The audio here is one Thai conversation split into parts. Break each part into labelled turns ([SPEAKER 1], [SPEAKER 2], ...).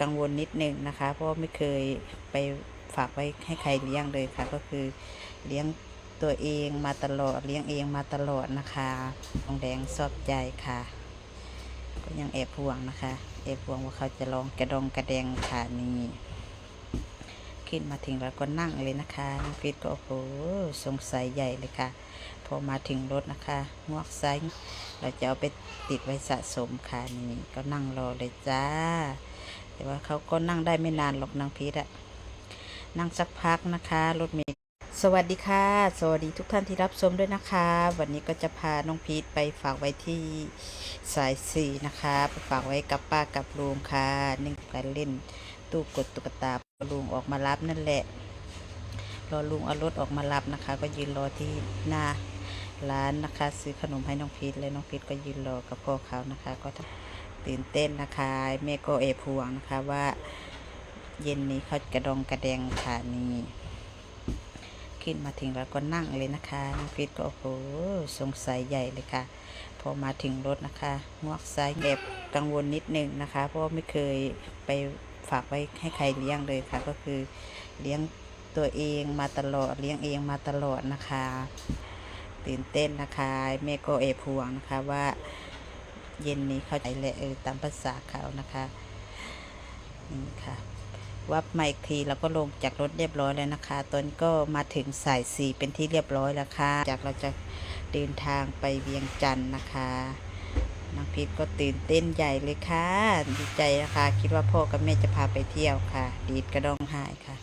[SPEAKER 1] กังวลนิดนึงนะคะ เพราะไม่เคยไปฝากไว้ให้ใครเลี้ยงเลยค่ะ ก็คือเลี้ยงตัวเองมาตลอดเลี้ยงเองมาตลอดนะคะทองแดงชอบใจค่ะ ก็ยังแอบห่วงนะคะแอบห่วงว่าเขาจะลองกระดองกระแดงค่ะนี่ขึ้นมาถึงแล้วก็นั่งเลยนะคะน้องฟิตก็โอ้โหสงสัยใหญ่เลยค่ะ พอมาถึงรถนะคะงวกไซเราจะเอาไปติดไว้สะสมค่ะนี่ก็นั่งรอเลยจ้า แต่ว่าเขาก็นั่งได้ไม่นานหรอกนางพีทอะนั่งสักพักนะคะรถเมล์สวัสดีค่ะ สวัสดีทุกท่านที่รับชมด้วยนะคะ วันนี้ก็จะพาน้องพีทไปฝากไว้ที่สายสี่นะคะไปฝากไว้กับป้ากับลุงค่ะนึ่งการเล่นตู้กดตุ๊กตาลุงออกมารับนั่นแหละรอลุงเอารถออกมารับนะคะ ก็ยืนรอที่หน้าร้านนะคะ ซื้อขนมให้น้องพีทเลยน้องพีทก็ยืนรอกับพ่อเขานะคะ ก็ ตื่นเต้นนะคะแม่โกเอพวงนะคะว่า เย็นนี้เขากระดองกระแดงค่ะนี่ขึ้นมาถึงแล้วก็นั่งเลยนะคะน้องพีทก็โอ้โหสงสัยใหญ่เลยค่ะ พอมาถึงรถนะคะงวกซ้ายแอบกังวลนิดนึงนะคะ เพราะไม่เคยไปฝากไว้ให้ใครเลี้ยงเลยค่ะ ก็คือเลี้ยงตัวเองมาตลอดเลี้ยงเองมาตลอดนะคะ ตื่นเต้นนะคะแม่ก็เอพวงนะคะว่า เย็นนี้เขาใจแหละเออตามภาษาเขานะคะนี่ค่ะ วับมาอีกทีเราก็ลงจากรถเรียบร้อยแล้วนะคะ ตอนก็มาถึงสายสี่เป็นที่เรียบร้อยแล้วค่ะ จากเราจะเดินทางไปเวียงจันทร์นะคะน้องพีทก็ตื่นเต้นใหญ่เลยค่ะ ดีใจนะคะ คิดว่าพ่อกับแม่จะพาไปเที่ยวค่ะ ดีดกระดองหายค่ะ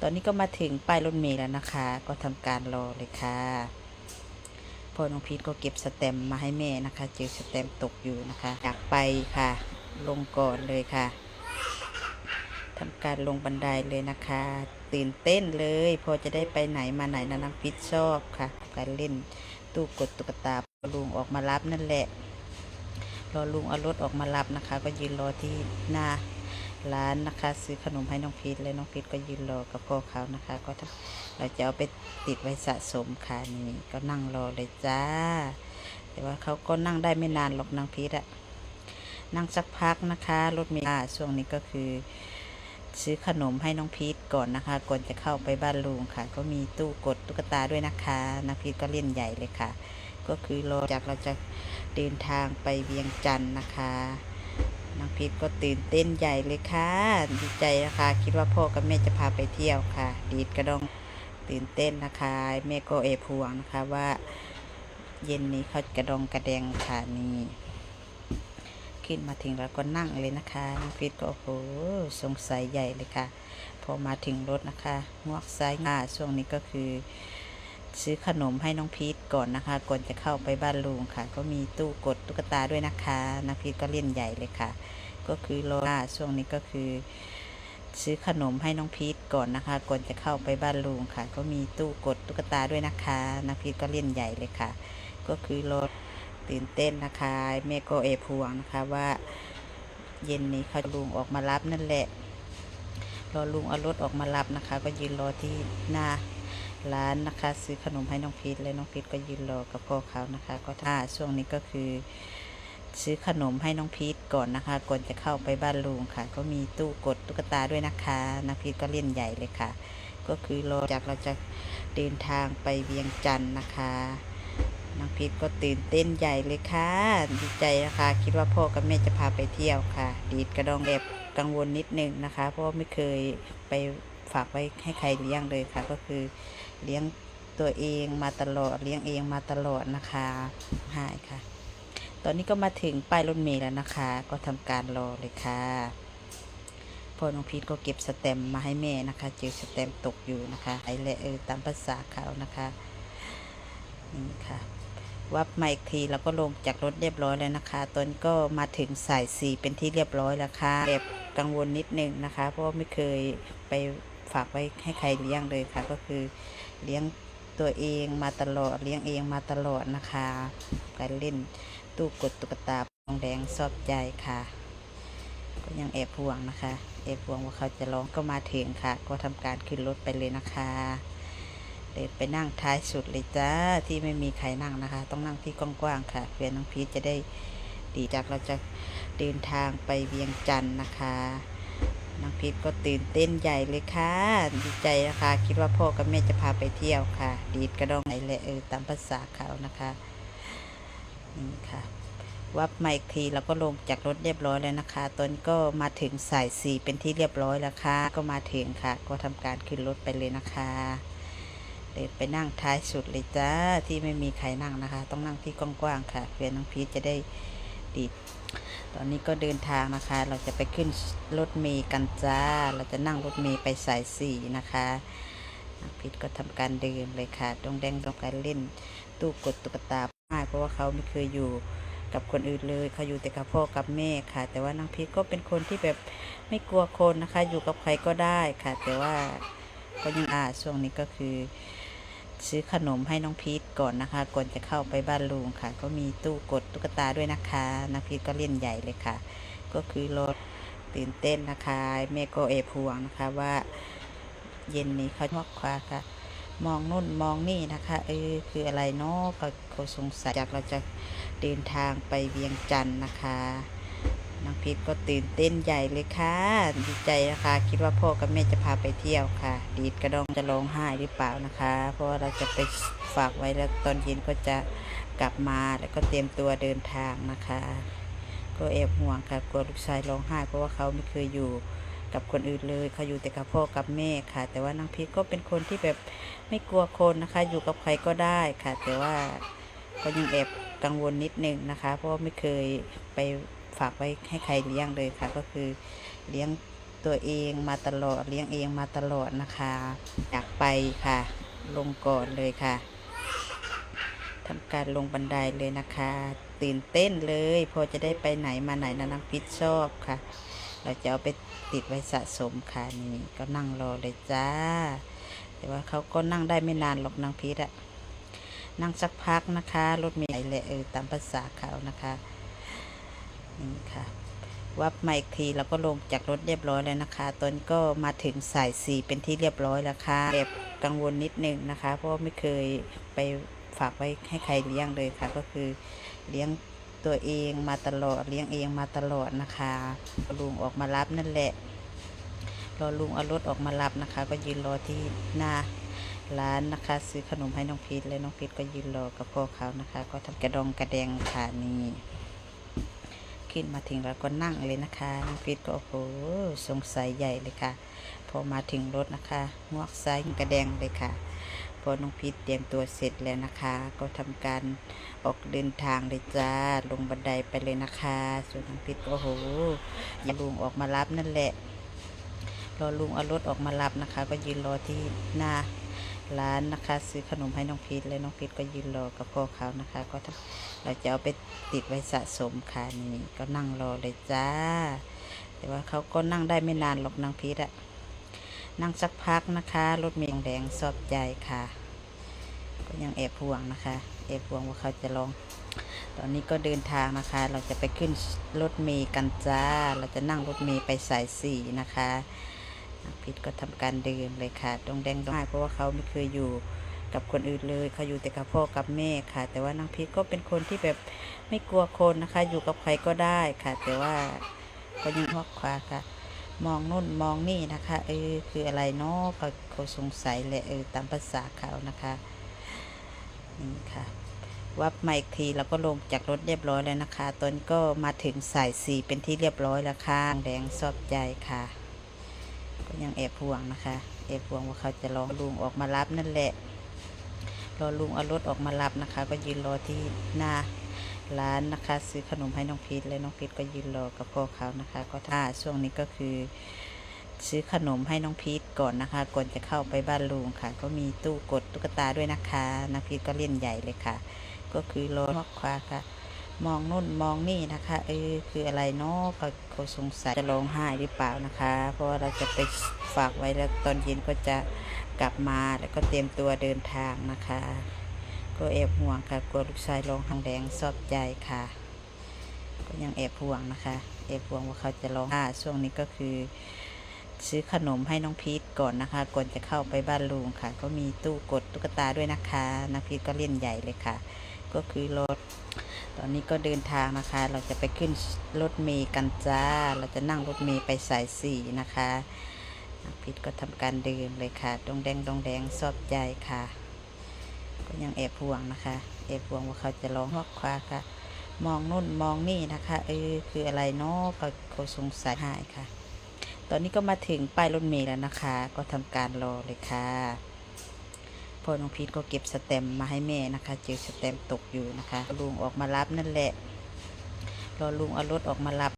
[SPEAKER 1] ตอนนี้ก็มาถึงป้ายรถเมล์แล้วนะคะ ก็ทำการรอเลยค่ะ พ่อน้องพีทก็เก็บสแตมมาให้แม่นะคะ เจอสแตมตกอยู่นะคะอยากไปค่ะ ลงก่อนเลยค่ะทำการลงบันไดเลยนะคะ ตื่นเต้นเลย พอจะได้ไปไหนมาไหนนะน้องพีทชอบค่ะ การเล่นตู้กดตุ๊กตาลุงออกมารับนั่นแหละ รอลุงเอารถออกมารับนะคะ ก็ยืนรอที่หน้า ร้านนะคะ ซื้อขนมให้น้องพีทเลยน้องพีทก็ยืนรอกับพ่อเขานะคะ ก็เราจะเอาไปติดไว้สะสมค่ะนี่ก็นั่งรอเลยจ้า แต่ว่าเขาก็นั่งได้ไม่นานหรอกนางพีทอะนั่งสักพักนะคะรถเมล์อ่าช่วงนี้ก็คือ ซื้อขนมให้น้องพีทก่อนนะคะก่อนจะเข้าไปบ้านลุงค่ะ ก็มีตู้กดตุ๊กตาด้วยนะคะน้องพีทก็เล่นใหญ่เลยค่ะ ก็คือรอจากเราจะเดินทางไปเวียงจันทร์นะคะ น้องพีทก็ตื่นเต้นใหญ่เลยค่ะ ดีใจนะคะ คิดว่าพ่อกับแม่จะพาไปเที่ยวค่ะ ดีดกระดองตื่นเต้นนะคะแม่ก็เอพวงนะคะว่า เย็นนี้เขากระดองกระแดงค่ะนี่ขึ้นมาถึงแล้วก็นั่งเลยนะคะน้องพีทก็โอ้โหสงสัยใหญ่เลยค่ะ พอมาถึงรถนะคะงวกซ้ายอ่าช่วงนี้ก็คือ ซื้อขนมให้น้องพีทก่อนนะคะ ก่อนจะเข้าไปบ้านลุงค่ะ ก็มีตู้กดตุ๊กตาด้วยนะคะน้องพีทก็เล่นใหญ่เลยค่ะ ก็คือรออ่าช่วงนี้ก็คือ ซื้อขนมให้น้องพีทก่อนนะคะ ก่อนจะเข้าไปบ้านลุงค่ะ ก็มีตู้กดตุ๊กตาด้วยนะคะน้องพีทก็เล่นใหญ่เลยค่ะ ก็คือรอตื่นเต้นนะคะแม่ก็เอพวงนะคะว่า เย็นนี้เขาลุงออกมารับนั่นแหละรอลุงเอารถออกมารับนะคะ ก็ยืนรอที่หน้า ร้านนะคะ ซื้อขนมให้น้องพีทเลยน้องพีทก็ยืนรอกับพ่อเขานะคะ ก็ถ้าช่วงนี้ก็คือ ซื้อขนมให้น้องพีทก่อนนะคะก่อนจะเข้าไปบ้านลุงค่ะ ก็มีตู้กดตุ๊กตาด้วยนะคะน้องพีทก็เล่นใหญ่เลยค่ะ ก็คือรอจากเราจะเดินทางไปเวียงจันทร์นะคะน้องพีทก็ตื่นเต้นใหญ่เลยค่ะดีใจนะคะ คิดว่าพ่อกับแม่จะพาไปเที่ยวค่ะ ดีดกระดองแอบกังวลนิดนึงนะคะ เพราะไม่เคยไปฝากไว้ให้ใครเลี้ยงเลยค่ะ ก็คือ เลี้ยงตัวเองมาตลอดเลี้ยงเองมาตลอดนะคะหายค่ะ ตอนนี้ก็มาถึงป้ายรถเมล์แล้วนะคะ ก็ทำการรอเลยค่ะพ่อน้องพีทก็เก็บสแตมมาให้แม่นะคะ เจอสแตมตกอยู่นะคะไอ้แหละเออตามภาษาเขานะคะนี่ค่ะวับมาอีกทีเราก็ลงจากรถเรียบร้อยแล้วนะคะ ตอนนก็มาถึงสายสี่เป็นที่เรียบร้อยแล้วค่ะแอบกังวลนิดนึงนะคะ เพราะไม่เคยไป ฝากไว้ให้ใครเลี้ยงเลยค่ะ ก็คือเลี้ยงตัวเองมาตลอดเลี้ยงเองมาตลอดนะคะ การเล่นตู้กดตุ๊กตาทองแดงชอบใจค่ะ ก็ยังแอบห่วงนะคะแอบห่วงว่าเขาจะร้องก็มาถึงค่ะ ก็ทำการขึ้นรถไปเลยนะคะเดินไปนั่งท้ายสุดเลยจ้าที่ไม่มีใครนั่งนะคะ ต้องนั่งที่กว้างๆค่ะเพื่อน้องพีทจะได้ดีจากเราจะเดินทางไปเวียงจันทร์นะคะ น้องพีทก็ตื่นเต้นใหญ่เลยค่ะดีใจนะคะ คิดว่าพ่อกับแม่จะพาไปเที่ยวค่ะ ดีดกระดองไหนแหละเออตามภาษาเขานะคะนี่ค่ะ วับมาอีกทีเราก็ลงจากรถเรียบร้อยแล้วนะคะตอนนี้ก็มาถึงสายสีเป็นที่เรียบร้อยแล้วค่ะ ก็มาถึงค่ะ ก็ทำการขึ้นรถไปเลยนะคะเดินไปนั่งท้ายสุดเลยจ้าที่ไม่มีใครนั่งนะคะ ต้องนั่งที่กว้างๆค่ะ เพื่อน้องพีทจะได้ ดี ตอนนี้ก็เดินทางนะคะ เราจะไปขึ้นรถเมย์กันจ้า เราจะนั่งรถเมย์ไปสายสี่นะคะพีทก็ทำการเดินเลยค่ะตรงแดงตรงการเล่น ตู้กดตุ๊กตาง่ายเพราะว่าเขาไม่เคยอยู่กับคนอื่นเลยเขาอยู่แต่กับพ่อกับแม่ค่ะ แต่ว่านางพีชก็เป็นคนที่แบบไม่กลัวคนนะคะ อยู่กับใครก็ได้ค่ะ แต่ว่าก็ยังอาช่วงนี้ก็คือ ซื้อขนมให้น้องพีทก่อนนะคะ ก่อนจะเข้าไปบ้านลุงค่ะ ก็มีตู้กดตุ๊กตาด้วยนะคะน้องพีทก็เล่นใหญ่เลยค่ะ ก็คือรถตื่นเต้นนะคะแม่ก็เอบห่วงนะคะว่าเย็นนี้เขามอกควาค่ะ มองนู่นมองนี่นะคะ เออคืออะไรเนาะเขาสงสัยจากเราจะเดินทางไปเวียงจันทร์นะคะ พีทก็ตื่นเต้นใหญ่เลยค่ะ ดีใจนะคะ คิดว่าพ่อกับแม่จะพาไปเที่ยวค่ะ ดีดกระดองจะร้องไห้หรือเปล่านะคะ เพราะว่าเราจะไปฝากไว้แล้วตอนเย็นก็จะกลับมาแล้วก็เตรียมตัวเดินทางนะคะ ก็แอบห่วงค่ะกลัวลูกชายร้องไห้ เพราะว่าเขาไม่เคยอยู่กับคนอื่นเลยเขาอยู่แต่กับพ่อกับแม่ค่ะ แต่ว่านางพีทก็เป็นคนที่แบบไม่กลัวคนนะคะ อยู่กับใครก็ได้ค่ะ แต่ว่าก็ยังแอบกังวลนิดนึงนะคะ เพราะว่าไม่เคยไป ฝากไว้ให้ใครเลี้ยงเลยค่ะ ก็คือเลี้ยงตัวเองมาตลอดเลี้ยงเองมาตลอดนะคะอยากไปค่ะ ลงก่อนเลยค่ะทำการลงบันไดเลยนะคะ ตื่นเต้นเลย พอจะได้ไปไหนมาไหนนะน้ำพิษชอบค่ะ เราจะเอาไปติดไว้สะสมค่ะนี่ก็นั่งรอเลยจ้า แต่ว่าเขาก็นั่งได้ไม่นานหรอกนางพิษอะนั่งสักพักนะคะ รถเมล์แหละเออตามภาษาเขานะคะ นี่ค่ะ วับมาอีกทีเราก็ลงจากรถเรียบร้อยแล้วนะคะ ตอนนี้ก็มาถึงสายสีเป็นที่เรียบร้อยแล้วค่ะแอบกังวลนิดนึงนะคะ เพราะไม่เคยไปฝากไว้ให้ใครเลี้ยงเลยค่ะ ก็คือเลี้ยงตัวเองมาตลอดเลี้ยงเองมาตลอดนะคะลุงออกมารับนั่นแหละรอลุงเอารถออกมารับนะคะ ก็ยืนรอที่หน้าร้านนะคะ ซื้อขนมให้น้องพีทเลยน้องพีทก็ยืนรอกับพ่อเขานะคะ ก็ทำกระดองกระแดงค่ะนี่ ขึ้นมาถึงแล้วก็นั่งเลยนะคะน้องพีทก็โอ้โหสงสัยใหญ่เลยค่ะ พอมาถึงรถนะคะงวกซ้ายกระแดงเลยค่ะ พอน้องพีทเตรียมตัวเสร็จแล้วนะคะ ก็ทำการออกเดินทางเลยจ้าลงบันไดไปเลยนะคะ ส่วนน้องพีทก็โอ้โหอย่าลุงออกมารับนั่นแหละรอลุงเอารถออกมารับนะคะ ก็ยืนรอที่หน้า ร้านนะคะ ซื้อขนมให้น้องพีทเลยน้องพีทก็ยืนรอกับพ่อเขานะคะ ก็ทำเราจะเอาไปติดไว้สะสมค่ะนี่ก็นั่งรอเลยจ้า แต่ว่าเขาก็นั่งได้ไม่นานหรอกนางพีทอะนั่งสักพักนะคะรถเมล์แดงสอบใจค่ะ ก็ยังแอบห่วงนะคะแอบห่วงว่าเขาจะลอง ตอนนี้ก็เดินทางนะคะ เราจะไปขึ้นรถเมย์กันจ้า เราจะนั่งรถเมย์ไปสายสี่นะคะ พิษก็ทำการเดินเลยค่ะตรงแดงตรงไห้เพราะว่าเขาไม่เคยอยู่กับคนอื่นเลยเขาอยู่แต่กับพ่อกับแม่ค่ะ แต่ว่านางพิษก็เป็นคนที่แบบไม่กลัวคนนะคะ อยู่กับใครก็ได้ค่ะ แต่ว่าก็ยังมอกควาค่ะ มองนู่นมองนี่นะคะ เออคืออะไรเนาะเขาเขาสงสัยแหละเออตามภาษาเขานะคะนี่ค่ะวับมาอีกทีเราก็ลงจากรถเรียบร้อยแล้วนะคะ ตอนนี้ก็มาถึงสายสีเป็นที่เรียบร้อยแล้วค่ะแดงสอบใจค่ะ ก็ยังแอบห่วงนะคะ แอบห่วงว่าเขาจะรอลุงออกมารับนั่นแหละ รอลุงเอารถออกมารับนะคะ ก็ยืนรอที่หน้าร้านนะคะ ซื้อขนมให้น้องพีทเลยน้องพีทก็ยืนรอกับพ่อเขานะคะ ก็ถ้าช่วงนี้ก็คือ ซื้อขนมให้น้องพีทก่อนนะคะ ก่อนจะเข้าไปบ้านลุงค่ะ ก็มีตู้กดตุ๊กตาด้วยนะคะน้องพีทก็เล่นใหญ่เลยค่ะ ก็คือรถมอกควาค่ะ มองนู่นมองนี่นะคะเออคืออะไรเนาะเขาสงสัยจะร้องไห้หรือเปล่านะคะ เพราะว่าเราจะไปฝากไว้แล้วตอนเย็นก็จะกลับมาแล้วก็เตรียมตัวเดินทางนะคะก็แอบห่วงค่ะกลัวลูกชายร้องทางแดงสอบใจค่ะ ก็ยังแอบห่วงนะคะแอบห่วงว่าเขาจะร้องอ่าช่วงนี้ก็คือซื้อขนมให้น้องพีทก่อนนะคะ ก่อนจะเข้าไปบ้านลุงค่ะ ก็มีตู้กดตุ๊กตาด้วยนะคะน้องพีทก็เล่นใหญ่เลยค่ะ ก็คือรถ อนนี้ก็เดินทางนะคะ เราจะไปขึ้นรถเมย์กันจ้า เราจะนั่งรถเมย์ไปสายสี่นะคะพิษก็ทำการเดินเลยค่ะดงแดงดงแดงซอบใจค่ะ ก็ยังแอบห่วงนะคะ แอบห่วงว่าเขาจะร้องฮอกควาค่ะ มองนู่นมองนี่นะคะ เออคืออะไรเนาะเขาเขาสงสัยหายค่ะ ตอนนี้ก็มาถึงป้ายรถเมล์แล้วนะคะ ก็ทำการรอเลยค่ะ พอน้องพีทก็เก็บสแตมมาให้แม่นะคะ เจอสแตมตกอยู่นะคะลุงออกมารับนั่นแหละ รอลุงเอารถออกมารับ